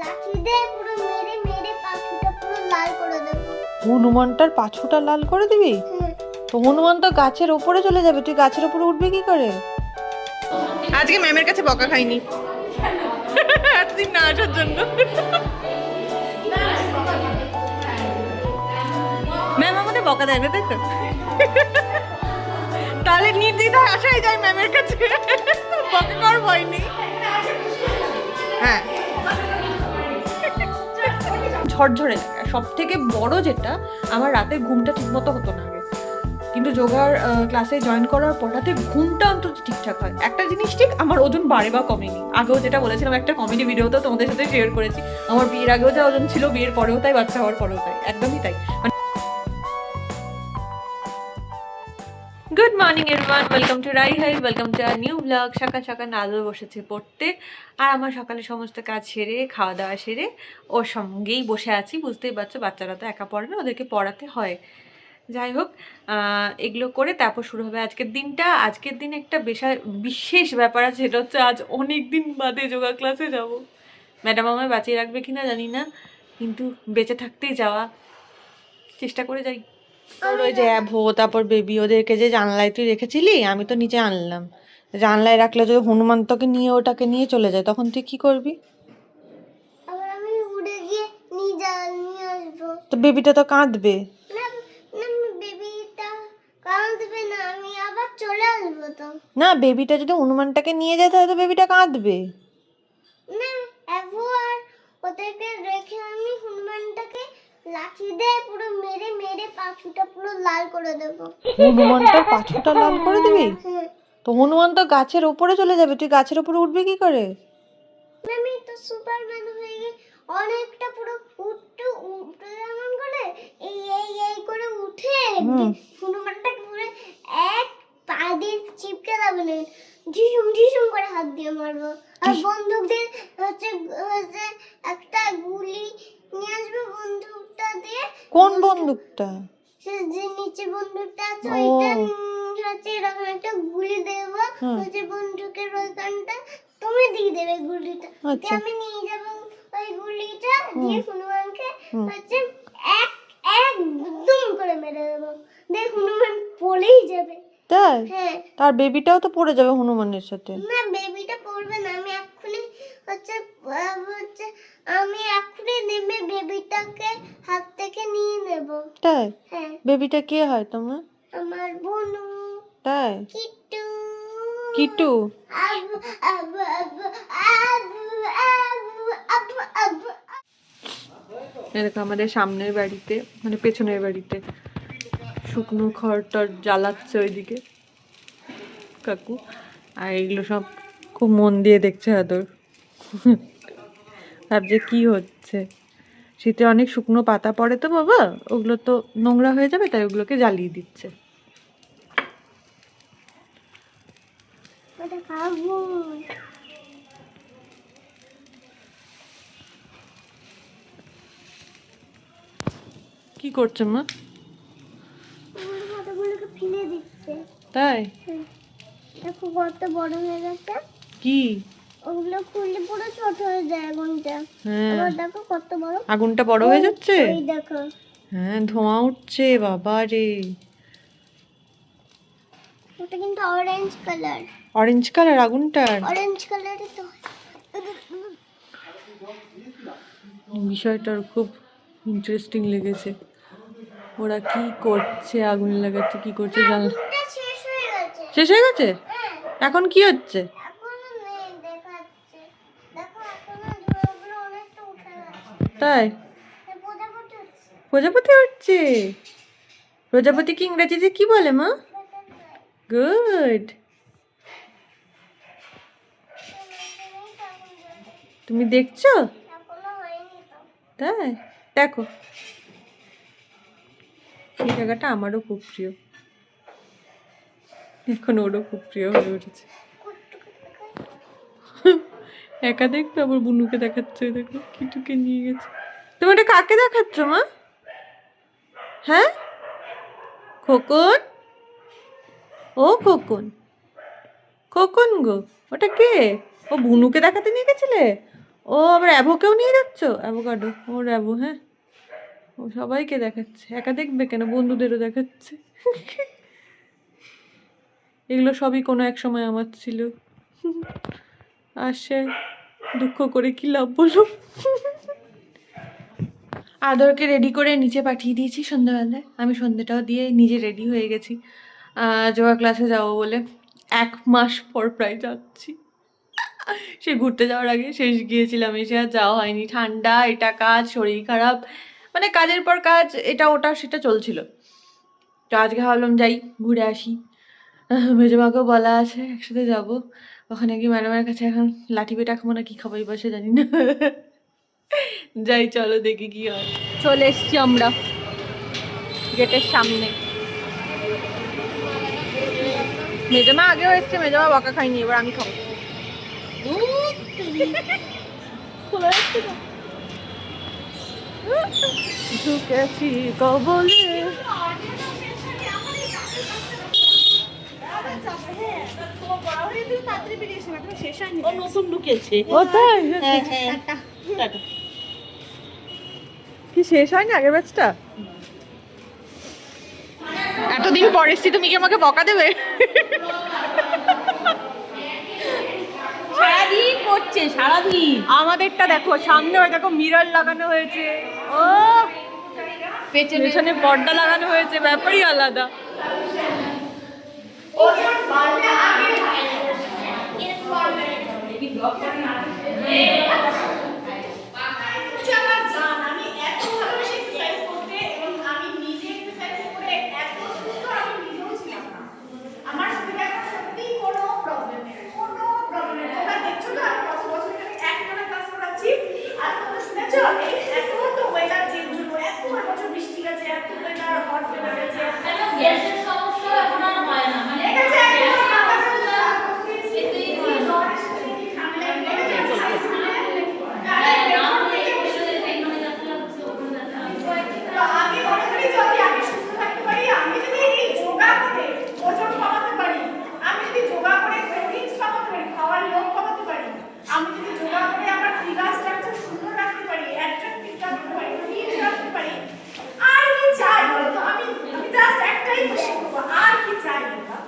লাঠি দিয়ে পুরো মেরে মেরে পাখিটা পুরো লাল করে দেবো। হনুমানটার পাছুটা লাল করে দিবি? তো হনুমান তো গাছের ওপরে চলে যাবে তুই গাছের ওপরে উঠবি কি করে? আজকে ম্যামের কাছে বকা খাইনি। এতদিন না আসার জন্য। ম্যাম আমাদের বকা দেবে তাই তো? তাহলে নির্দ্বিধায় আসাই যায় ম্যামের কাছে। বকা কর ভয় নেই। হ্যাঁ। ঝরঝরে লাগে। সব থেকে বড় যেটা, আমার রাতে ঘুমটা ঠিকমতো হতো না আগে। কিন্তু যোগার ক্লাসে জয়েন করার পর রাতে ঘুমটা অন্তত ঠিকঠাক হয়। একটা জিনিস ঠিক, আমার ওজন বাড়ে বা কমেনি। আগেও যেটা বলেছিলাম, একটা কমেডি ভিডিওতেও তোমাদের সাথে শেয়ার করেছি। আমার বিয়ের আগেও যা ওজন ছিল, বিয়ের পরেও তাই, বাচ্চা হওয়ার পরেও তাই। একদমই তাই। Good morning everyone welcome to Rai hi welcome to our new blog সকাল সকাল নাদল বসেছে পড়তে। আর আমার সকালে সমস্ত কাজ সেরে, খাওয়া দাওয়া সেরে ওর সঙ্গেই বসে আছি। বুঝতেই পারছ, বাচ্চারা তো একা পড়ে না, ওদেরকে পড়াতে হয়। যাই হোক এগুলো করে তারপর শুরু হবে আজকের দিনটা। আজকের দিন একটা বিশাল, বিশেষ ব্যাপার আছে, সেটা হচ্ছে আজ অনেক দিন বাদে যোগা ক্লাসে যাব। ম্যাডাম আমায় বাঁচিয়ে রাখবে কি না জানি না, কিন্তু বেঁচে থাকতেই যাওয়া। চেষ্টা করে যাই। তোর ওই যে অ্যাভো তারপর বেবি ওদেরকে যে জানলায় তুই রেখেছিলি আমি তো নিচে আনলাম। জানলায় রাখলে যদি হনুমান তোকে নিয়ে ওটাকে নিয়ে চলে যায় তখন তুই কি করবি? তো বেবিটা তো কাঁদবে। না বেবিটা যদি হনুমানটাকে নিয়ে যায় তাহলে তো বেবিটা কাঁদবে। না ওদেরকে রেখে আমি হনুমানটাকে লাঠি দিয়ে পুরো মেরে মেরে পাখিটা পুরো লাল করে দেবো। হনুমানটার পাছুটা লাল করে দিবি? তো হনুমান তো গাছের ওপরে চলে যাবে তুই গাছের ওপরে উঠবি কি করে? আমি তো সুপারম্যান হয়ে গিয়ে অনেকটা পুরো উঠতে উঠতে যেমন করে এই এই এই করে উঠে হুম। হনুমানটাকে পুরো এক পা দিয়ে চিপকে যাবে না। ঝিসুম ঝিসুম করে হাত দিয়ে মারবো। আর বন্দুকদের হচ্ছে হচ্ছে একটা গুলি নিয়ে আসবে বন্দুকটা দিয়ে কোন বন্দুকটা? সে যে নিচে বন্দুকটা আছে ওইটা হচ্ছে এরকম একটা গুলি দেবো। হচ্ছে বন্দুকের ওইখানটা তুমি দিয়ে দেবে গুলিটা। আচ্ছা। আমি নিয়ে যাব ওই গুলিটা দিয়ে হনুমানকে হচ্ছে এক একদম করে মেরে দেবো। দেখ হনুমান পড়েই যাবে। তাই? হ্যাঁ। তার বেবিটাও তো পড়ে যাবে হনুমানের সাথে। না বেবিটা পড়বে না আমি তাই? হ্যাঁ। বেবিটা কে হয় তোমার? আমার বোনু। তাই? কিটু আবু দেখো আমাদের সামনের বাড়িতে মানে পেছনের বাড়িতে। শুকনো খড় টর জ্বালাচ্ছে ওইদিকে। কাকু। আর এগুলো সব খুব মন দিয়ে দেখছে আদর। ভাবছে কি হচ্ছে। শীতে অনেক শুকনো পাতা পড়ে তো বাবা ওগুলো তো নোংরা হয়ে যাবে তাই ওগুলোকে জ্বালিয়ে দিচ্ছে। কি করছে মা? আমার ফেলে দিচ্ছে। তাই। দেখো কত বড় হয়ে গেছে। কি? ওগুলো খুললে পুরো ছোট হয়ে যায় হ্যাঁ। দেখো কত বড়। আগুনটা বড় হয়ে যাচ্ছে? দেখো। হ্যাঁ ধোঁয়া উঠছে বাবা রে। ওটা কিন্তু অরেঞ্জ কালার অরেঞ্জ কালার আগুনটার। অরেঞ্জ কালারই তো। বিষয়টার খুব ইন্টারেস্টিং লেগেছে। ওরা কি করছে আগুন লাগাচ্ছে কি করছে জান শেষ হয়ে গেছে। শেষ হয়ে গেছে? হ্যাঁ। এখন কি হচ্ছে এখনও নেই দেখাচ্ছে দেখো এখনও ধোঁয়াগুলো অনেকটা উঠে গেছে তাই? প্রজাপতি হচ্ছে? প্রজাপতি কি ইংরেজিতে কি বলে, মা? গুড তুমি দেখছ? তাই? দেখো। এই জায়গাটা আমারও খুব প্রিয়। এখন ওরও খুব প্রিয় হয়ে উঠেছে। একা দেখতো আবার বুনুকে দেখাচ্ছে দেখো কিটুকে নিয়ে গেছে। তুমি এটা কাকে দেখাচ্ছ, মা? হ্যাঁ? খোকন? ও খোকন। খোকন গো, ওটা কে? ও বুনুকে দেখাতে নিয়ে গেছিলে? ও আবার অ্যাভোকেও নিয়ে যাচ্ছ? অ্যাভোকাডো ও অ্যাভো হ্যাঁ? ও সবাইকে দেখাচ্ছে। একা দেখবে কেন? বন্ধুদেরও দেখাচ্ছে। এগুলো সবই কোনো এক সময় আমার ছিল। আর সে দুঃখ করে কি লাভ বলো? আদরকে রেডি করে নিচে পাঠিয়ে দিয়েছি সন্ধ্যাবেলায়। আমি সন্ধ্যেটাও দিয়ে নিজে রেডি হয়ে গেছি। যোগা ক্লাসে যাব বলে এক মাস পর প্রায় যাচ্ছি। সে ঘুরতে যাওয়ার আগে শেষ গিয়েছিলাম, এসে আর যাওয়া হয়নি। ঠান্ডা, এটা কাজ, শরীর খারাপ। মানে কাজের পর কাজ, এটা, ওটা, সেটা চলছিল। তো আজকে ভাবলাম যাই, ঘুরে আসি। মেজো মাকেও বলা আছে, একসাথে যাব। ওখানে গিয়ে ম্যাডামের কাছে এখন লাঠি পেটা খাব না কি খাব এই বসে জানি না। যাই চলো দেখি কি হয়। চলে এসছি আমরা গেটের সামনে। মেজমা আগেও এসছে মেজমা বকা খাইনি এবার আমি খাব। ঢুকেছি কবলে। ও নতুন ঢুকেছে ও তাই? হ্যাঁ হ্যাঁ টাটা। কি শেষ হয়নি আগের ব্যাচটা এতদিন পরে এসছি তুমি কি আমাকে বকা দেবে? সারাদিন করছে সারাদিন। আমাদেরটা দেখো সামনে ওই দেখো মিরর লাগানো হয়েছে। ও। পেছনে। পেছনে পর্দা লাগানো হয়েছে ব্যাপারই আলাদা। হচ্ছে আমার জান আমি এত ভালোবাসি এক্সারসাইজ করতে এবং আমি নিজে এক্সারসাইজ করে এত সুস্থ আমি নিজেও ছিলাম না আমার শরীরে এখন সত্যিই কোনো প্রবলেম নেই কোনো প্রবলেম নেই তোমরা দেখছ তো আমি কত বছর ধরে এক টানা ক্লাস করাচ্ছি আর তোমরা শুনেছো এই এত তো ওয়েদার চেঞ্জ হলো এত বছর বৃষ্টি গেছে এত ওয়েদার হট ওয়েদার গেছে গ্যাসের সমস্যা এখন আর হয় না মানে ঠিক আছে এখন আমার জ্বর এসেছে কি ঠান্ডা লেগেছে exercise করে তো আমি মনে করি যদি আমি সুস্থ থাকতে পারি আমি যদি এই যোগা করে ওজন কমাতে পারি আমি যদি যোগা করে ক্রেভিংস কমাতে পারি খাওয়ার লোভ কমাতে পারি আমি যদি যোগা করে আমার ফিগার স্ট্রাকচার সুন্দর রাখতে পারি অ্যাট্রাক্টিভ রাখতে পারি ফিট রাখতে পারি আর কি চাই বলতো আমি আমি জাস্ট একটাই কোশ্চেন করব আর কি চাই বাবা?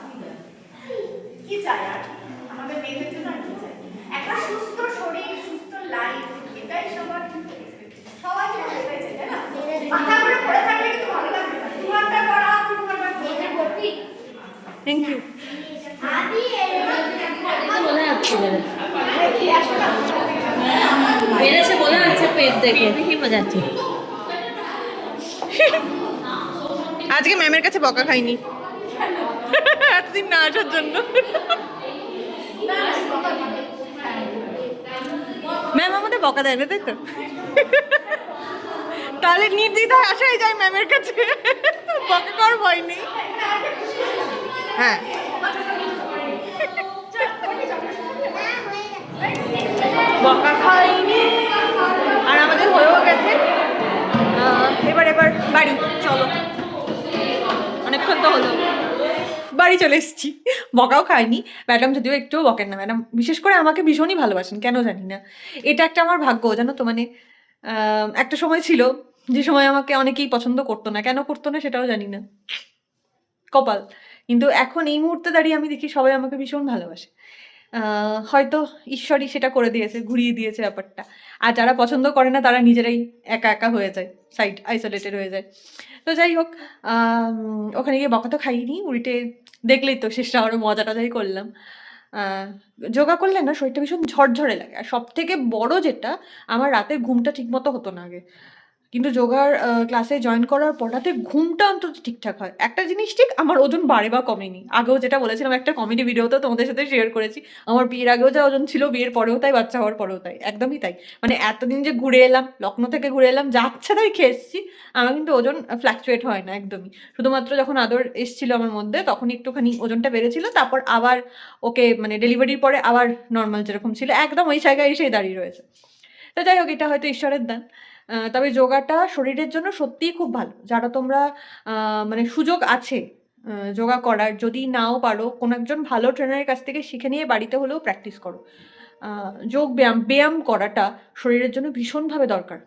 কি চাই আর আমাদের মেয়েদের জন্য আর কি চাই একটা সুস্থ শরীর সুস্থ লাইফ এটাই সবার সবাই কিন্তু এটাই চাই তাই না মাথা করে পড়ে থাকলে কিন্তু ভালো লাগবে না দু ঘণ্টা পড়া তিন ঘণ্টা পড়া থ্যাংক ইউ বেড়েছে বোঝা যাচ্ছে পেট দেখে কি বোঝা যাচ্ছে আজকে ম্যামের কাছে বকা খাইনি। এতদিন না আসার জন্য। ম্যাম আমাদের বকা দেয় না তাই তো? তাহলে নির্দ্বিধায় আসাই যায় ম্যামের কাছে। বকা কর ভয় নেই। হ্যাঁ। বকা খাইনি। আর আমাদের হয়েও গেছে। এবার এবার বাড়ি, চলো। অনেকক্ষণ তো হলো। বাড়ি চলে এসেছি। বকাও খাইনি। ম্যাডাম যদিও একটুও বকেন না, ম্যাডাম বিশেষ করে আমাকে ভীষণই ভালোবাসেন, কেন জানি না। এটা একটা আমার ভাগ্য, জানো তো মানে একটা সময় ছিল, যে সময় আমাকে অনেকেই পছন্দ করতো না। কেন করতো না সেটাও জানি না। কপাল। কিন্তু এখন এই মুহূর্তে দাঁড়িয়ে আমি দেখি সবাই আমাকে ভীষণ ভালোবাসে। হয়তো ঈশ্বরই সেটা করে দিয়েছে, ঘুরিয়ে দিয়েছে ব্যাপারটা। আর যারা পছন্দ করে না, তারা নিজেরাই একা একা হয়ে যায় সাইড আইসোলেটেড হয়ে যায়। তো যাই হোক ওখানে গিয়ে বকা তো খাইনি, উল্টে দেখলেই তো শেষটা আরও মজা টজাই করলাম। যোগা করলে না শরীরটা ভীষণ ঝরঝরে লাগে। আর সব থেকে বড় যেটা, আমার রাতে ঘুমটা ঠিকমতো হতো না আগে। কিন্তু যোগার ক্লাসে জয়েন করার পর রাতে ঘুমটা অন্তত ঠিকঠাক হয়। একটা জিনিস ঠিক, আমার ওজন বাড়ে বা কমেনি। আগেও যেটা বলেছিলাম, একটা কমেডি ভিডিওতেও তোমাদের সাথে শেয়ার করেছি। আমার বিয়ের আগেও যা ওজন ছিল, বিয়ের পরেও তাই, বাচ্চা হওয়ার পরেও তাই, একদমই তাই। মানে এতদিন যে ঘুরে এলাম লখনৌ থেকে ঘুরে এলাম, যাচ্ছে তাই খেয়ে এসেছি, আমার কিন্তু ওজন ফ্ল্যাকচুয়েট হয় না, একদমই। শুধুমাত্র যখন আদর এসেছিল আমার মধ্যে তখন একটুখানি ওজনটা বেড়েছিল, তারপর আবার ওকে মানে ডেলিভারির পরে আবার নর্মাল যেরকম ছিল, একদম ওই জায়গায় এসেই দাঁড়িয়ে রয়েছে। তো যাই হোক, এটা হয়তো ঈশ্বরের দান। তবে যোগাটা শরীরের জন্য সত্যিই খুব ভালো। যারা তোমরা মানে সুযোগ আছে যোগা করার, যদি নাও পারো, কোনো একজন ভালো ট্রেনারের কাছ থেকে শিখে নিয়ে বাড়িতে হলেও প্র্যাকটিস করো। যোগ ব্যায়াম ব্যায়াম করাটা শরীরের জন্য ভীষণভাবে দরকার।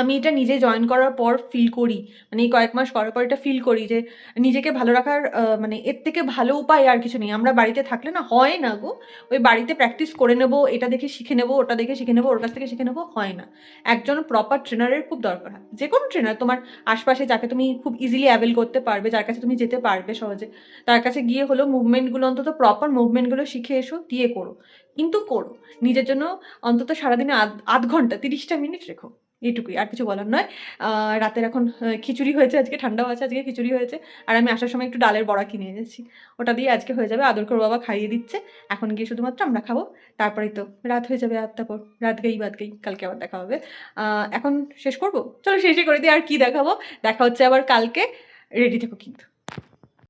আমি এটা নিজে জয়েন করার পর ফিল করি। মানে এই কয়েক মাস করার পর এটা ফিল করি যে নিজেকে ভালো রাখার মানে এর থেকে ভালো উপায় আর কিছু নেই। আমরা বাড়িতে থাকলে না হয় না গো। ওই বাড়িতে প্র্যাকটিস করে নেব, এটা দেখে শিখে নেব, ওটা দেখে শিখে নেব, ওর কাছ থেকে শিখে নেব, হয় না। একজন প্রপার ট্রেনারের খুব দরকার হয়। যে কোনো ট্রেনার তোমার আশপাশে যাকে তুমি খুব ইজিলি অ্যাভেল করতে পারবে, যার কাছে তুমি যেতে পারবে সহজে, তার কাছে গিয়ে হলো মুভমেন্টগুলো অন্তত প্রপার মুভমেন্টগুলো শিখে এসো, দিয়ে করো। কিন্তু করো। নিজের জন্য অন্তত সারাদিনে আধ আধ ঘণ্টা, তিরিশটা মিনিট রেখো। এইটুকুই, আর কিছু বলার নয়। রাতের এখন খিচুড়ি হয়েছে, আজকে ঠান্ডাও আছে, আজকে খিচুড়ি হয়েছে। আর আমি আসার সময় একটু ডালের বড়া কিনে এনেছি। ওটা দিয়ে আজকে হয়ে যাবে, আদর করে বাবা খাইয়ে দিচ্ছে। এখন গিয়ে শুধুমাত্র আমরা খাব, তারপরেই তো রাত হয়ে যাবে আটটা পর। রাত গেই বাদ গেই, কালকে আবার দেখা হবে। এখন শেষ করব? চলো শেষই করে দিই, আর কি দেখাবো? দেখা হচ্ছে আবার কালকে। রেডি থেকো কিন্তু।